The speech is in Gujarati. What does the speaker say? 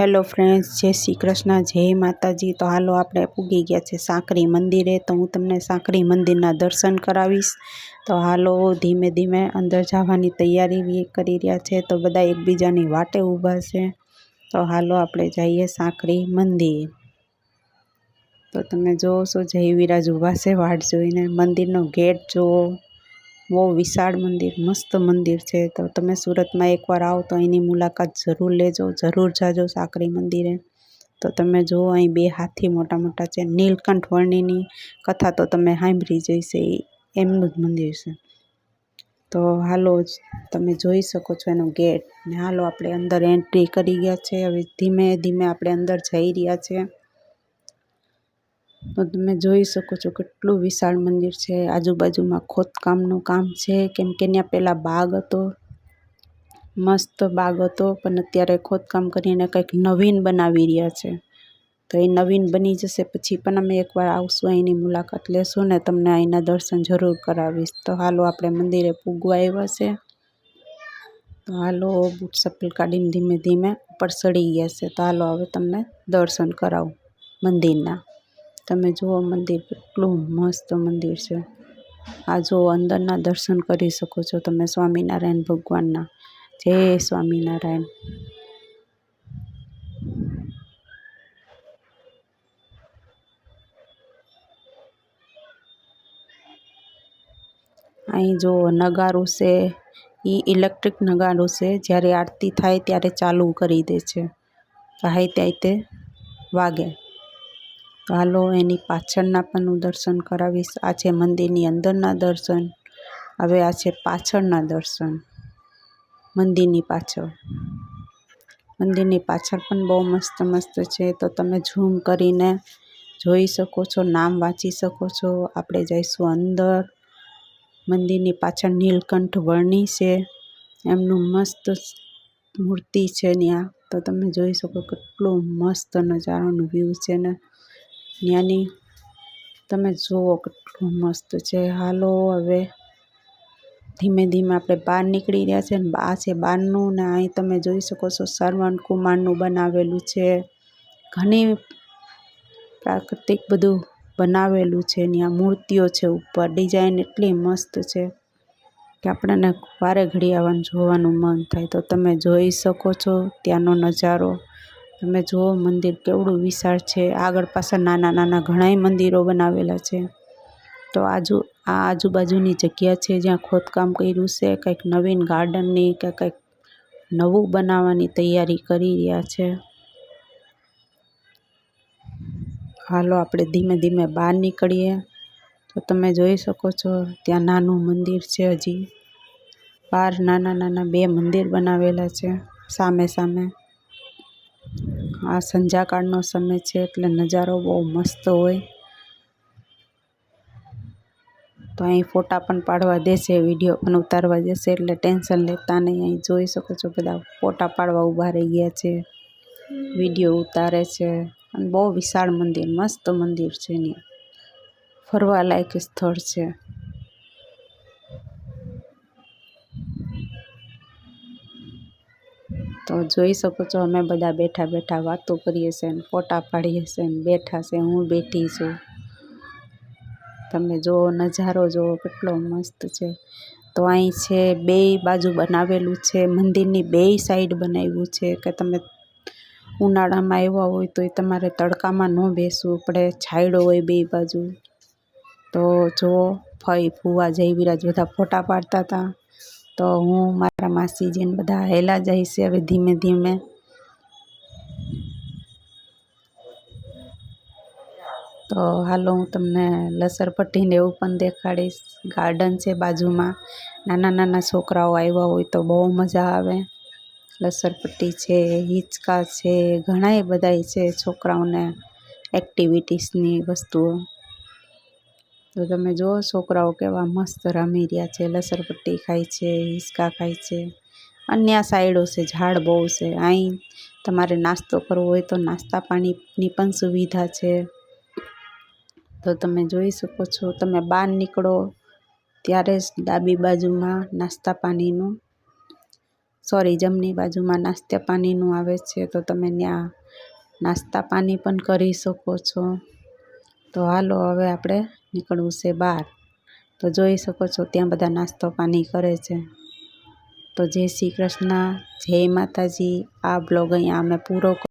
હેલો ફ્રેન્ડ્સ, જય શ્રી કૃષ્ણ, જય માતાજી. તો હાલો આપણે પૂગી ગયા છે સાંકરી મંદિરે. તો હું તમને સાંકરી મંદિરના દર્શન કરાવીશ. તો હાલો ધીમે ધીમે અંદર જવાની તૈયારી કરી રહ્યા છે. તો બધા એકબીજાની વાટે ઊભા છે. તો હાલો આપણે જઈએ સાંકરી મંદિર. તો તમે જોશો જય વિરાજ ઊભા છે વાટ જોઈને. મંદિરનો ગેટ જુઓ. બહુ વિશાળ મંદિર, મસ્ત મંદિર છે. તો તમે સુરતમાં એકવાર આવો તો એની મુલાકાત જરૂર લેજો, જરૂર જાજો સાંકરી મંદિરે. તો તમે જુઓ, અહીં બે હાથી મોટા મોટા છે. નીલકંઠ વર્ણિની કથા તો તમે સાંભળી જઈશે એ એમનું જ મંદિર છે. તો હાલો જ તમે જોઈ શકો છો એનો ગેટ. ને હાલો, આપણે અંદર એન્ટ્રી કરી ગયા છે. હવે ધીમે ધીમે આપણે અંદર જઈ રહ્યા છીએ. તો તમે જોઈ શકો છો કેટલું વિશાળ મંદિર છે. આજુબાજુમાં ખોદકામનું કામ છે. કેમ કે ત્યાં પહેલાં બાગ હતો. મસ્ત બાગ હતો, પણ અત્યારે ખોદકામ કરીને કંઈક નવીન બનાવી રહ્યા છે. તો એ નવીન બની જશે પછી પણ અમે એકવાર આવશું, અહીંની મુલાકાત લેશું ને તમને અહીંના દર્શન જરૂર કરાવીશ. તો હાલો, આપણે મંદિરે પૂગવા આવ્યા છે. તો હાલો, બૂટ ચપ્પલ કાઢીને ધીમે ધીમે ઉપર ચડી ગયા છે. તો હાલો, હવે તમને દર્શન કરાવું મંદિરના. તમે જુઓ મંદિર, કેટલું મસ્ત મંદિર છે. આ જો અંદરના દર્શન કરી શકો છો તમે સ્વામિનારાયણ ભગવાનના. જય સ્વામિનારાયણ. અહીં જો નગારું છે એ ઇલેક્ટ્રિક નગારું છે, જ્યારે આરતી થાય ત્યારે ચાલુ કરી દે છે. હાઈ ત્યાં તે વાગે. તો હાલો, એની પાછળના પણ હું દર્શન કરાવીશ. આ છે મંદિરની અંદરના દર્શન. હવે આ છે પાછળના દર્શન. મંદિરની પાછળ. મંદિરની પાછળ પણ બહુ મસ્ત મસ્ત છે. તો તમે ઝૂમ કરીને જોઈ શકો છો, નામ વાંચી શકો છો. આપણે જઈશું અંદર. મંદિરની પાછળ નીલકંઠ વર્ણી છે. એમનું મસ્ત મૂર્તિ છે ત્યાં. તો તમે જોઈ શકો કેટલું મસ્ત નજારાનું વ્યૂ છે ને. ત્યાંની તમે જુઓ કેટલું મસ્ત છે. હાલો, હવે ધીમે ધીમે આપણે બહાર નીકળી રહ્યા છે ને આ છે બહારનું ને અહીં તમે જોઈ શકો છો સરવણ કુમારનું બનાવેલું છે. ઘણી પ્રાકૃતિક બધું બનાવેલું છે ત્યાં મૂર્તિઓ છે ઉપર. ડિઝાઇન એટલી મસ્ત છે કે આપણને વારે ઘડી આવવાનું જોવાનું મન થાય. તો તમે જોઈ શકો છો ત્યાંનો નજારો. તમે જુઓ, મંદિર કેવડું વિશાળ છે. આગળ પાછળ નાના નાના ઘણાય મંદિરો બનાવેલા છે. તો આજુ, આ આજુબાજુની જગ્યા છે જ્યાં ખોદકામ કર્યું છે. કંઈક નવીન ગાર્ડનની કે કંઈક નવું બનાવવાની તૈયારી કરી રહ્યા છે. હાલો, આપણે ધીમે ધીમે બહાર નીકળીએ. તો તમે જોઈ શકો છો, ત્યાં નાનું મંદિર છે હજી. બહાર નાના નાના બે મંદિર બનાવેલા છે, સામે સામે. આ સંધ્યાકાળનો સમય છે એટલે નજારો બહુ મસ્ત હોય. તો અહીં ફોટા પણ પાડવા દેશે, વીડિયો પણ ઉતારવા દેશે, એટલે ટેન્શન લેતા નહીં. અહીં જોઈ શકો છો બધા ફોટા પાડવા ઊભા રહી ગયા છે, વીડિયો ઉતારે છે અને બહુ વિશાળ મંદિર, મસ્ત મંદિર છે એની. ફરવા લાયક સ્થળ છે. તો જોઈ શકો છો અમે બધા બેઠા બેઠા વાતો કરીએ છીએ ને ફોટા પાડીએ છીએ ને બેઠા છે હું બેઠી છું. તમે જુઓ, નજારો જુઓ, કેટલો મસ્ત છે. તો અહીં છે બે બાજુ બનાવેલું છે, મંદિરની બે સાઈડ બનાવ્યું છે, કે તમે ઉનાળામાં આવ્યા હોય તો એ તમારે તડકામાં ન બેસવું પડે, છાંયડો હોય બે બાજુ. તો જુઓ, ફઈ, ફુવા જય વિરાજ બધા ફોટા પાડતા હતા. તો હું મારા માસીજીને બધા હેલા છે હવે ધીમે ધીમે. તો હાલો હું તમને લસરપટ્ટીને એવું પણ દેખાડીશ. ગાર્ડન છે બાજુમાં. નાના નાના છોકરાઓ આવ્યા હોય તો બહુ મજા આવે. લસરપટ્ટી છે, હિંચકા છે, ઘણાય બધાય છે છોકરાઓને એક્ટિવિટીસની વસ્તુઓ. તો તમે જુઓ, છોકરાઓ કેવા મસ્ત રમી રહ્યા છે. લસરપટ્ટી ખાય છે, હિસકા ખાય છે. અન્ય સાઈડો છે, ઝાડ બહુ છે. અહીં તમારે નાસ્તો કરવો હોય તો નાસ્તા પાણીની પણ સુવિધા છે. તો તમે જોઈ શકો છો, તમે બહાર નીકળો ત્યારે જ ડાબી બાજુમાં નાસ્તા પાણીનું, સોરી, જમણી બાજુમાં નાસ્તા પાણીનું આવે છે. તો તમે ત્યાં નાસ્તા પાણી પણ કરી શકો છો. તો હાલો, હવે આપણે નીકળવું છે બહાર. તો જોઈ શકો છો, ત્યાં બધા નાસ્તો પાણી કરે છે. તો જય શ્રી કૃષ્ણ, જય માતાજી. આ બ્લોગ અહીંયા અમે પૂરો